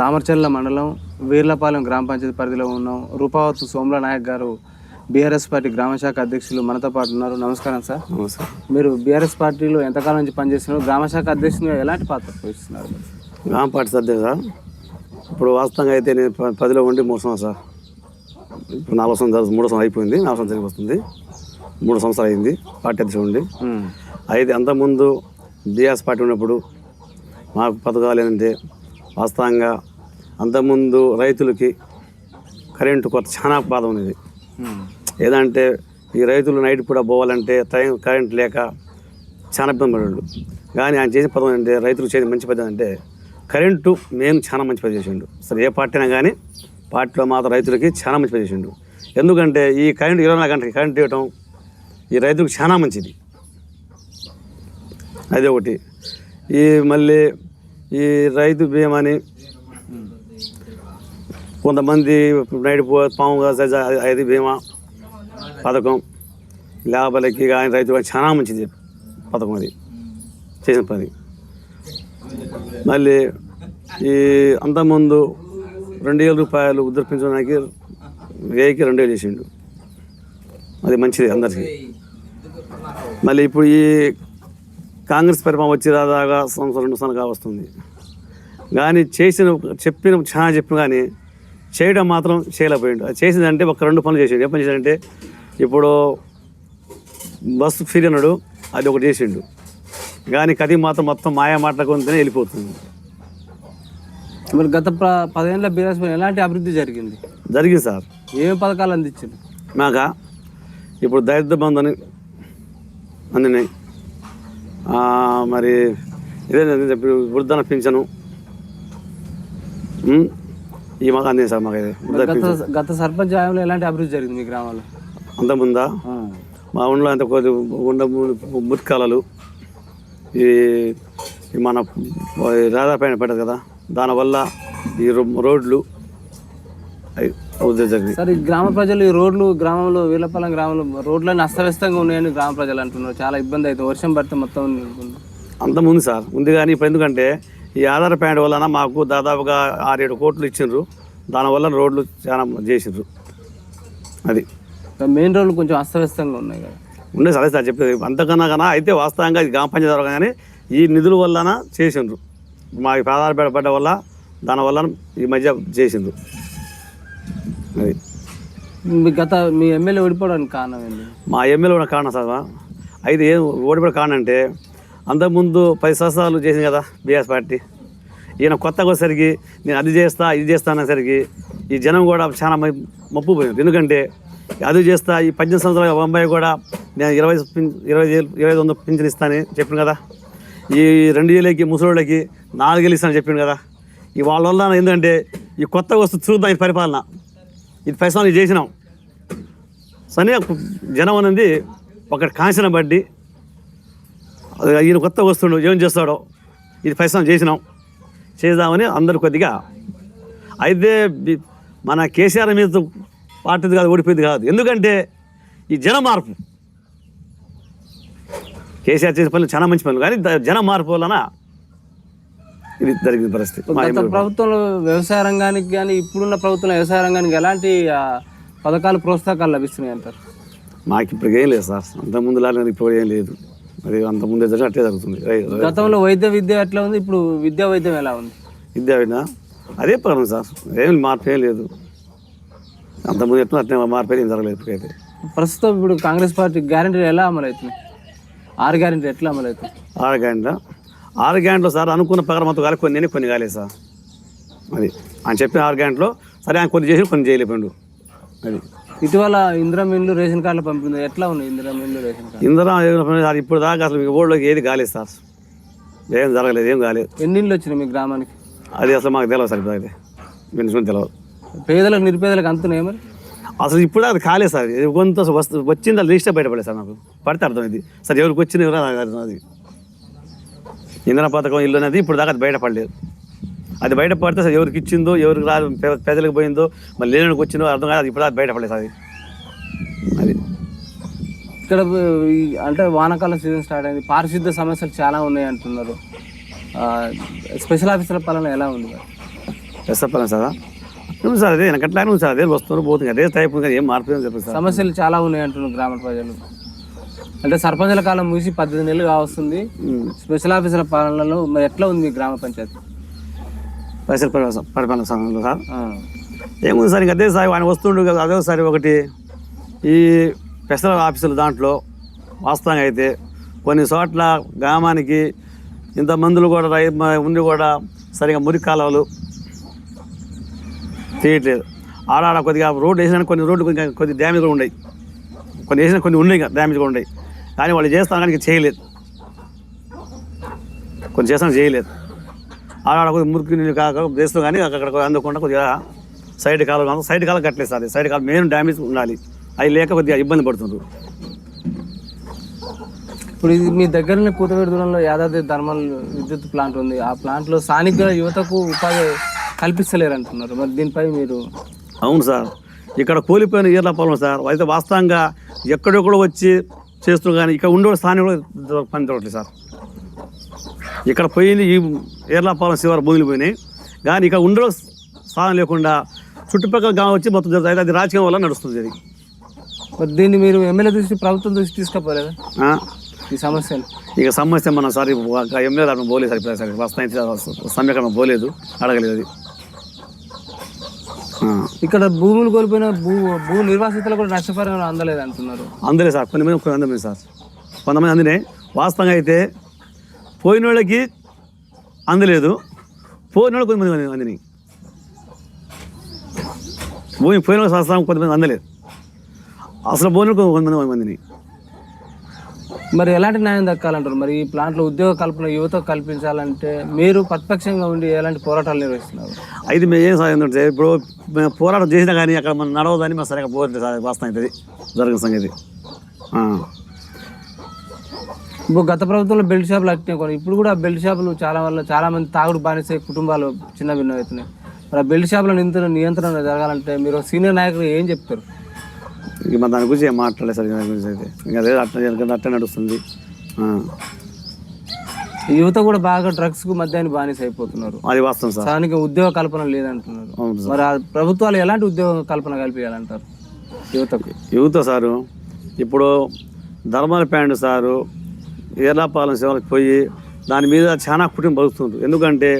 దామర్చల్ల మండలం వీర్లపాలెం గ్రామ పంచాయతీ పరిధిలో ఉన్నాం రూపావతు సోమల నాయక్ గారు బీఆర్ఎస్ పార్టీ గ్రామ శాఖ అధ్యక్షులు మనతో పాటు ఉన్నారు. నమస్కారం సార్. నమస్కారం. మీరు బీఆర్ఎస్ పార్టీలో ఎంతకాలం నుంచి పనిచేస్తున్నారు? గ్రామ శాఖ అధ్యక్షులుగా ఎలాంటి పాత్ర పోషిస్తున్నారు? గ్రామ పార్టీ సార్. ఇప్పుడు వాస్తవంగా అయితే నేను ప- పదిలో ఉండి మూడు సంవత్సరాలు ఇప్పుడు నాలుగు సంవత్సరాలు మూడో సంవత్సరం అయిపోయింది. నాలుగు సంవత్సరాలు వస్తుంది. మూడు సంవత్సరాలు అయింది పార్టీ అధ్యక్షుడు ఉండి. ఉమ్. అయితే అంతకుముందు బీఆర్ఎస్ పార్టీ ఉన్నప్పుడు మాకు పథకాలు ఏంటంటే వాస్తవంగా అంతకుముందు రైతులకి కరెంటు కొత్త చాలా బాధ ఉన్నది. ఏదంటే ఈ రైతులు నైట్ కూడా పోవాలంటే టైం కరెంట్ లేక చాలా ఇబ్బంది పడాడు కానీ ఆయన చేసిన పదం అంటే రైతులకు చేసిన మంచి పదం అంటే కరెంటు మేము చాలా మంచి పని చేసిండు. సరే ఏ పార్టీ అయినా కానీ పార్టీలో మాత్రం రైతులకి చాలా మంచి పని చేసిండు. ఎందుకంటే ఈ కరెంటు ఇరవై నాలుగు గంటలకి కరెంట్ ఇవ్వటం ఈ రైతులకు చాలా మంచిది. అదే ఒకటి. ఈ మళ్ళీ ఈ రైతు బీమా అని కొంతమంది నైట్ పో పాము ఐదు బీమా పథకం. లేబర్లకి కానీ రైతు కానీ చాలా మంచిది పథకం అది. చేసిన పని. మళ్ళీ ఈ అంతకుముందు రెండు వేల రూపాయలు ఉద్ధరించడానికి వేయికి రెండు వేలు చేసిండు. అది మంచిది అందరికీ. మళ్ళీ ఇప్పుడు ఈ కాంగ్రెస్ పరిపాలన వచ్చి దాదాగా సంవత్సరం రెండు సంవత్సరాలుగా వస్తుంది. కానీ చేసిన చెప్పిన చాలా చెప్పిన కానీ చేయడం మాత్రం చేయలేకపోయిండు. అది చేసిందంటే ఒక రెండు పనులు చేసిండు. ఏ పని చేశాడంటే ఇప్పుడు బస్సు ఫ్రీ అన్నాడు అది ఒకటి చేసిండు. కానీ కథ మాత్రం మొత్తం మాయా మాటలకు ఉంటేనే వెళ్ళిపోతుంది. మరి గత పదేళ్ళ బీఆర్ఎస్ ఎలాంటి అభివృద్ధి జరిగింది? జరిగింది సార్. ఏం పథకాలు అందించారు మాక ఇప్పుడు దరిద్ర బంధు అని అందినాయి మరి ఇదే చెప్పి వృద్ధన పింఛను. ఈ మాకు అందింది సార్ మాకు గత సర్పంచ్ హయాంలో ఎలాంటి అభివృద్ధి జరిగింది మీ గ్రామంలో? అంతకుముందా ఆ. మా ఊళ్ళో అంత కొద్ది ఉండ ముత్కాలలు. ఈ మన రాధాపైన పెట్టదు కదా? దానివల్ల ఈ రో- రోడ్లు సార్ ఈ గ్రామ ప్రజలు ఈ రోడ్లు గ్రామంలో వీలపాలెం గ్రామంలో రోడ్లన్నీ అస్తవ్యస్తంగా ఉన్నాయని గ్రామ ప్రజలు అంటున్నారు. చాలా ఇబ్బంది అవుతుంది. వర్షం పడితే మొత్తం. అంత ఉంది సార్. ఉంది కానీ ఇప్పుడు ఎందుకంటే ఈ ఆధార్ ప్యాంట్ వలన మాకు దాదాపుగా ఆరేడు కోట్లు ఇచ్చిండ్రు. దానివల్ల రోడ్లు చాలా చేసిండ్రు. అది. మెయిన్ రోడ్లు కొంచెం అస్తవ్యస్తంగా ఉన్నాయి కదా? ఉండే సరే సార్ చెప్పేది. అంతకన్నా కన్నా అయితే వాస్తవంగా ఇది గ్రామ పంచాయతీ కానీ ఈ నిధుల వలన చేసిండ్రు. మాకు ఆధార్ ప్యాంట్ పడ్డ వల్ల దానివల్ల ఈ మధ్య చేసిండ్రు. అది. మీ గత మీ ఎమ్మెల్యే ఓడిపోవడానికి కారణం ఏంటి మా ఎమ్మెల్యే కూడా కారణం సార్ అయితే ఏం ఓడిపోవడం కారణం అంటే అంతకుముందు పది సంవత్సరాలు చేసింది కదా బీఎస్ పార్టీ. ఈయన కొత్తగా వచ్చేసరికి నేను అది చేస్తా ఇది చేస్తా అనేసరికి ఈ జనం కూడా చాలా మప్పు పోయింది. ఎందుకంటే అది చేస్తా ఈ పద్దెనిమిది సంవత్సరాల బొంబాయి కూడా నేను ఇరవై ఇరవై ఇరవై ఐదు వందలు పింఛన్ ఇస్తానని చెప్పాను కదా. ఈ రెండు ఏళ్ళకి ముసలోళ్ళకి నాలుగు వేలు ఇస్తానని చెప్పిండు కదా. ఈ వాళ్ళ వల్ల ఏంటంటే ఈ కొత్త వస్తువు చూద్దాం ఈ పరిపాలన. ఇది పది చేసినాం. సరే జనం అనేది ఒకటి కాంచిన బడ్డి ఈయన కొత్త వస్తుండు ఏం చేస్తాడో ఇది పరిశ్రమ చేసినాం. చేద్దామని అందరు కొద్దిగా అయితే మన కేసీఆర్ మీద పార్టీది కాదు ఓడిపోయింది కాదు. ఎందుకంటే ఈ జన మార్పు కేసీఆర్ చేసే పనులు చాలా మంచి పనులు కానీ జన మార్పు వలన ఇది జరిగిన పరిస్థితి. ప్రభుత్వంలో వ్యవసాయ రంగానికి కానీ ఇప్పుడున్న ప్రభుత్వంలో వ్యవసాయ రంగానికి ఎలాంటి పథకాలు ప్రోత్సాహకాలు లభిస్తున్నాయి అంటారు మాకు ఇప్పుడు ఏం లేదు సార్. అంతకుముందు లాగా ఇప్పుడు ఏం లేదు. అది అంతకుముందు జరిగిన అట్టే జరుగుతుంది. గతంలో వైద్య విద్య ఎట్లా ఉంది? ఇప్పుడు విద్యా వైద్యం ఎలా ఉంది? విద్యా వినా అదే ప్రాబ్లం సార్. ఏం మార్పు ఏం లేదు. అంతకుముందు ఎట్లా అట్లే మార్పు ఏం జరగలేదు ఇప్పుడైతే ప్రస్తుతం ఇప్పుడు కాంగ్రెస్ పార్టీ గ్యారంటీలు ఎలా అమలు అవుతున్నాయి ఆరు గ్యారంటీ ఎట్లా అమలు అవుతుంది ఆరు గంటల ఆరు గంటలు సార్ అనుకున్న ప్రకారం మొత్తం కాలే కొన్ని కొన్ని కాలేదు సార్. అది ఆయన చెప్పిన ఆరు గంటలో సరే ఆయన కొన్ని చేసి కొన్ని చేయలేకపోయిండు. అది ఇటీవల ఇందిరా మిల్లు రేషన్ కార్డులు పంపింది. ఎట్లా ఉన్నాయి ఇందిరా మిల్లు రేషన్ కార్డు ఇందరం సార్ ఇప్పుడు దాకా అసలు మీ ఊళ్ళోకి ఏది కాలేదు సార్. ఏం జరగలేదు ఏం కాలేదు. ఎన్ని ఇళ్ళు వచ్చినాయి మీ గ్రామానికి? అది అసలు మాకు తెలియదు సార్ అయితే వినిసుకుని తెలియదు పేదలకు నిరుపేదలకు అంతున్నాయి మరి? అసలు ఇప్పుడు అది కాలేదు సార్. కొంత వస్తు వచ్చింది అది లిస్టే బయటపడలేదు సార్ నాకు. పడితే అర్థం ఇది సార్ ఎవరికి వచ్చింది ఎవరో అది ఇంధన పథకం ఇల్లు అనేది ఇప్పుడు దాకా అది బయటపడలేదు. అది బయటపడితే సార్ ఎవరికి ఇచ్చిందో ఎవరికి రా పే- పేదలకు పోయిందో మళ్ళీ లేనికి వచ్చిందో అర్థం కాదు అది ఇప్పుడు బయటపడలేదు అది. అది. ఇక్కడ అంటే వానాకాలం సీజన్ స్టార్ట్ అయింది. పారిశుద్ధ సమస్యలు చాలా ఉన్నాయి అంటున్నారు. స్పెషల్ ఆఫీసర్ల పాలన ఎలా ఉంది మరి? SFL sir? ఉంది సార్ అదే వెనకట్లానే ఉంది సార్ అదే వస్తున్నారు పోతుంది అదే టైప్ ఉంది ఏం మార్పు ఏం చెప్పదు సార్. సమస్యలు చాలా ఉన్నాయి అంటున్నారు గ్రామ ప్రజలు. అంటే సర్పంచుల కాలం ముగిసి పద్దెనిమిది నెలలు కావస్తుంది. స్పెషల్ ఆఫీసర్ల పాలనలో మరి ఎట్లా ఉంది గ్రామ పంచాయతీ? పైసలు పరిపాలన సంఘంలో సార్. ఏముంది సార్ ఇంక అదే సార్ ఆయన వస్తుండు కదా అదే సార్ ఒకటి ఈ స్పెషల్ ఆఫీసులు దాంట్లో వాస్తవంగా అయితే కొన్ని చోట్ల గ్రామానికి ఇంత మందులు కూడా రై- ఉండి కూడా సరిగా మురికి కాలువలు తీయట్లేదు. ఆడాడ కొద్దిగా రోడ్డు వేసిన కొన్ని రోడ్లు కొద్దిగా కొద్ది డ్యామేజ్ కూడా ఉన్నాయి. కొన్ని వేసిన కొన్ని ఉన్నాయి డ్యామేజ్ కూడా ఉన్నాయి. కానీ వాళ్ళు చేస్తాను కానీ చేయలేదు. కొన్ని చేస్తాను చేయలేదు. ఆడాడ కొద్దిగా మురికి నీళ్ళు కాక చేస్తాం కానీ అక్కడ అందకుండా కొద్దిగా సైడ్ కాలం సైడ్ కాలం కట్టలేదు సార్. సైడ్ కాలం మెయిన్ డ్యామేజ్ ఉండాలి. అవి లేక కొద్దిగా ఇబ్బంది పడుతుండ్రు. ఇప్పుడు ఇది మీ దగ్గరనే కూతవేడు దూరంలో యాదాద్రి థర్మల్ విద్యుత్ ప్లాంట్ ఉంది. ఆ ప్లాంట్లో స్థానిక యువతకు ఉపాధి కల్పిస్తలేరు అంటున్నారు మరి దీనిపై మీరు అవును సార్. ఇక్కడ కూలిపోయిన ఈర్ల పొలం సార్. అయితే వాస్తవంగా ఎక్కడెక్కడో వచ్చి చేస్తున్నారు కానీ ఇక్కడ ఉండే స్థానికులు పని దొరకట్లేదు సార్. ఇక్కడ పోయింది ఈ ఈర్ల పొలం శివారు భూములు పోయినాయి. కానీ ఇక్కడ ఉండే స్థానం లేకుండా చుట్టుపక్కల గ్రామం వచ్చి మొత్తం జరుగుతుంది. అయితే అది రాజకీయం వల్ల నడుస్తుంది అది. దీన్ని మీరు ఎమ్మెల్యే దృష్టి ప్రభుత్వం దృష్టి తీసుకపోలేదా? ఈ సమస్యను ఇక సమస్య మనం సార్ ఎమ్మెల్యే దాంట్లో పోలేదు సార్ సార్. వస్తాయి సమీకరణ పోలేదు. అడగలేదు అది. ఇక్కడ భూములు కోల్పోయిన భూ భూ నిర్వాసితులు కూడా నష్టపరిహారం అందలేదు అంటున్నారు అందలే సార్. కొన్ని మంది కొన్ని అందలేదు సార్. కొంతమంది అందినాయి వాస్తవంగా అయితే పోయిన వాళ్ళకి అందలేదు. పోయిన వాళ్ళు కొంతమంది మంది అందినాయి. భూమి పోయిన శాస్త్రం కొంతమంది అందలేదు. అసలు పోయిన కొంతమంది మందిని మరి ఎలాంటి న్యాయం దక్కాలంటారు? మరి ఈ ప్లాంట్లో ఉద్యోగ కల్పన యువతకు కల్పించాలంటే మీరు ప్రతిపక్షంగా ఉండి ఎలాంటి పోరాటాలు నిర్వహిస్తున్నారు? అయితే మేము ఏం అంటే ఇప్పుడు మేము పోరాటం చేసినా కానీ అక్కడ మనం నడవదని మేము సరిగా పోతుంది సార్ వాస్తవం అవుతుంది జరిగిన సంగతి. ఇప్పుడు గత ప్రభుత్వంలో బెల్ట్ షాపులు అట్టినాయి కొన్ని ఇప్పుడు కూడా బెల్ట్ షాపులు చాలా వల్ల చాలా మంది తాగుడు బానిసే కుటుంబాలు చిన్న భిన్నం అవుతున్నాయి. మరి ఆ బెల్ట్ షాపుల నియంత్రణ నియంత్రణ జరగాలంటే మీరు సీనియర్ నాయకులు ఏం చెప్తారు? ఇక మన దాని గురించి ఏం మాట్లాడలేదు సార్ దాని గురించి అయితే. ఇంకా అదే అట్లా అట్లా నడుస్తుంది. యువత కూడా బాగా డ్రగ్స్కు మధ్యాహ్నం బానిస అయిపోతున్నారు. అది వాస్తవం సార్. స్థానిక ఉద్యోగ కల్పన లేదంటున్నారు. మరి ఆ ప్రభుత్వాలు ఎలాంటి ఉద్యోగ కల్పన కల్పించాలంటారు యువతకు? యువత సారు ఇప్పుడు ధర్మాల ప్యాంటు సారు ఏర్లాపాలెం సేవలకు పోయి దాని మీద చాలా కుటుంబం బతుకుతుంది ఎందుకంటే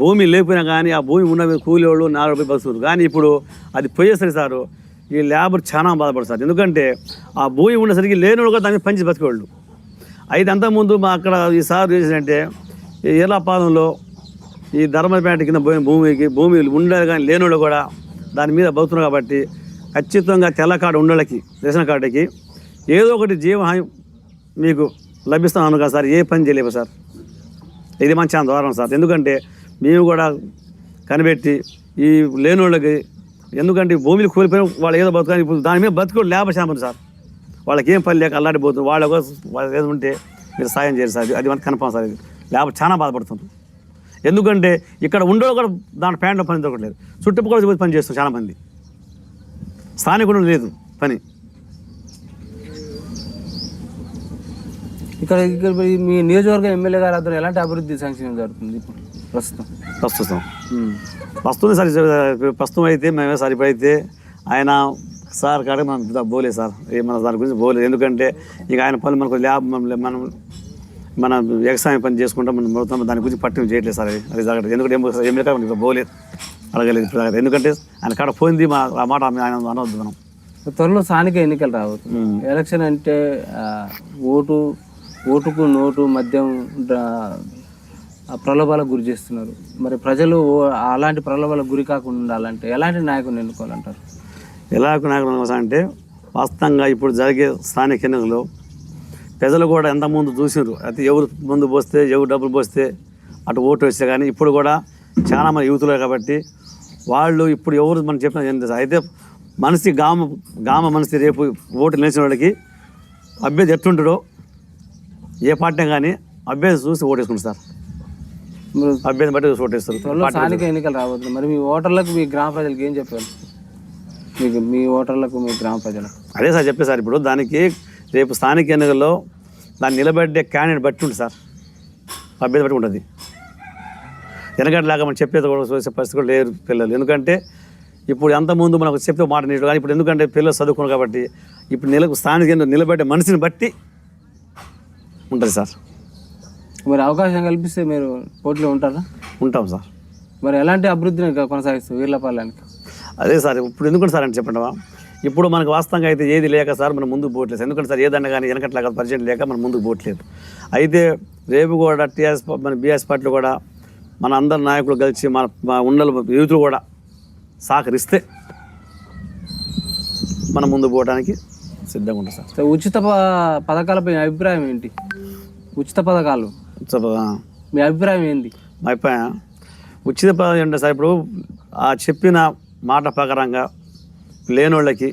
భూమి లేకపోయినా కానీ ఆ భూమి ఉన్న మీద కూలి వాళ్ళు నాలుగు పోయి బతుకుతుంది కానీ ఇప్పుడు అది పోయేసరి సారు ఈ లేబర్ చాలా బాధపడతారు ఎందుకంటే ఆ భూమి ఉండేసరికి లేని కూడా దాన్ని పంచి బతికేవాళ్ళు. అయితే అంతకుముందు మా అక్కడ ఈ సార్ చేసిందంటే ఈ ఏర్లాపాలెంలో ఈ ధర్మపేట కింద పోయిన భూమికి భూమి ఉండాలి కానీ లేనోళ్ళు కూడా దాని మీద బతుకున్నారు కాబట్టి ఖచ్చితంగా తెల్ల కార్డు ఉండలకి రేషన్ కార్డుకి ఏదో ఒకటి జీవహాయం మీకు లభిస్తున్నాను కదా సార్ ఏ పని చేయలేవు సార్. ఇది మంచి ఆందోళన సార్. ఎందుకంటే మేము కూడా కనిపెట్టి ఈ లేని వాళ్ళకి ఎందుకంటే భూమిని కోల్పోయిన వాళ్ళు ఏదో బతుకాలి ఇప్పుడు దాని మీద బతుకు లేబర్ శాంపం సార్. వాళ్ళకి ఏం పని లేక అల్లాడిపోతుంది వాళ్ళ కోసం ఏదో ఉంటే మీరు సాయం చేయరు సార్. అది మనకు కన్ఫామ్ సార్. ఇది లేబర్ చాలా బాధపడుతుంది ఎందుకంటే ఇక్కడ ఉండో కూడా దాని ప్యాంట్లో పని దొరకట్లేదు. చుట్టుపక్కల పోయి పని చేస్తారు చాలామంది. స్థానికుడు లేదు పని. ఇక్కడ ఇక్కడ మీ నియోజకవర్గ ఎమ్మెల్యే గారు అతను ఎలాంటి అభివృద్ధి సంక్షేమం జరుగుతుంది ఇప్పుడు ప్రస్తుతం? ప్రస్తుతం. వస్తుంది సార్ ప్రస్తుతం అయితే మేమే సరిపోయితే ఆయన సార్ కాడ మనం పోలేదు సార్. ఏ మన దాని గురించి పోలేదు. ఎందుకంటే ఇక ఆయన పనులు మనకు ల్యాబ్ మనం- మనం వ్యవసాయం పని చేసుకుంటాం మనం మొత్తం దాని గురించి పట్టింపు చేయట్లేదు సార్. అది జరగదు ఎందుకంటే ఎమ్మెల్యే కాడ మనకి పోలేదు. అడగలేదు ఇప్పుడు జరగదు. ఎందుకంటే ఆయన కాడ పోయింది మా ఆ మాట ఆయన అనవద్దు మనం. త్వరలో స్థానిక ఎన్నికలు ఉమ్. ఎలక్షన్ అంటే ఓటు ఓటుకు నోటు మద్యం ప్రలోభాలకు గురి చేస్తున్నారు. మరి ప్రజలు అలాంటి ప్రలోభాలకు గురి కాకుండా ఉండాలంటే ఎలాంటి నాయకుని ఎన్నుకోవాలంటారు? ఎలా నాయకులు అంటే వాస్తవంగా ఇప్పుడు జరిగే స్థానిక ఎన్నికలు ప్రజలు కూడా ఎంత ముందు చూసినారు అయితే ఎవరు ముందు పోస్తే ఎవరు డబ్బులు పోస్తే అటు ఓటు వేస్తే కానీ ఇప్పుడు కూడా చాలా మంది యూతులే కాబట్టి వాళ్ళు ఇప్పుడు ఎవరు మనం చెప్పిన అయితే మనిషి గామ గామ మనిషి రేపు ఓటు నిలిచిన వాళ్ళకి అభ్యర్థి ఎట్టుంటాడో ఏ పార్టీ కానీ అభ్యర్థి చూసి ఓటేసుకుంటారు సార్. మీరు అభ్యర్థిని బట్టి చూసి ఓటేస్తారు. స్థానిక ఎన్నికలు రాబోతుంది మరి మీ ఓటర్లకు మీ గ్రామ ప్రజలకు ఏం చెప్పారు? మీకు మీ ఓటర్లకు మీ గ్రామ ప్రజలకు? అదే సార్ చెప్పే సార్ ఇప్పుడు దానికి రేపు స్థానిక ఎన్నికల్లో దాన్ని నిలబెట్టే క్యాండిడేట్ బట్టి ఉంటుంది సార్. అభ్యర్థి బట్టి ఉంటుంది. వెనకట్లాగా మనం చెప్పేది కూడా చూసే పరిస్థితి కూడా లేరు పిల్లలు. ఎందుకంటే ఇప్పుడు ఎంత ముందు మనకు చెప్పే మాట నీటు కానీ ఇప్పుడు ఎందుకంటే పిల్లలు చదువుకున్నారు కాబట్టి ఇప్పుడు నిలకు స్థానిక నిలబెట్టే మనిషిని బట్టి ఉంటుంది సార్. మరి అవకాశం కల్పిస్తే మీరు పోటీలో ఉంటారా? ఉంటాం సార్. మరి ఎలాంటి అభివృద్ధిని కొనసాగిస్తారు వీర్లపాలెనికి అదే సార్ ఇప్పుడు ఎందుకంటే సార్ అని చెప్పండి ఇప్పుడు మనకు వాస్తవంగా అయితే ఏది లేక సార్ మనం ముందుకు పోవట్లేదు. ఎందుకంటే సార్ ఏదన్నా కానీ వెనకట్లాగా పరిచయం లేక మనం ముందుకు పోవట్లేదు. అయితే రేపు కూడా టీఆర్ఎస్ మన బీఆర్ఎస్ పార్టీలో కూడా మన అందరు నాయకులు కలిసి మన మా ఉన్నలు యూతులు కూడా సహకరిస్తే మనం ముందుకు పోవడానికి సిద్ధంగా ఉంటుంది సార్. సో ఉచిత పథకాలపై అభిప్రాయం ఏంటి? ఉచిత పథకాలు. ఆ, మీ అభిప్రాయం ఏంది? మా అభిప్రాయం ఉచిత పదవి అంటే సార్ ఇప్పుడు ఆ చెప్పిన మాట ప్రకారంగా లేనోళ్ళకి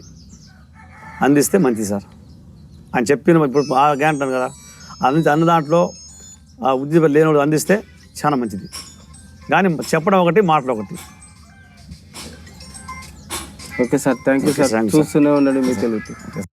అందిస్తే మంచిది సార్. ఆయన చెప్పిన ఇప్పుడు బాగా అంటాను కదా అంది అన్న దాంట్లో ఆ ఉద్యోగం లేనోడు అందిస్తే చాలా మంచిది. కానీ చెప్పడం ఒకటి మాటలు ఒకటి. Okay sir thank you sir. చూస్తూనే ఉండండి మీకు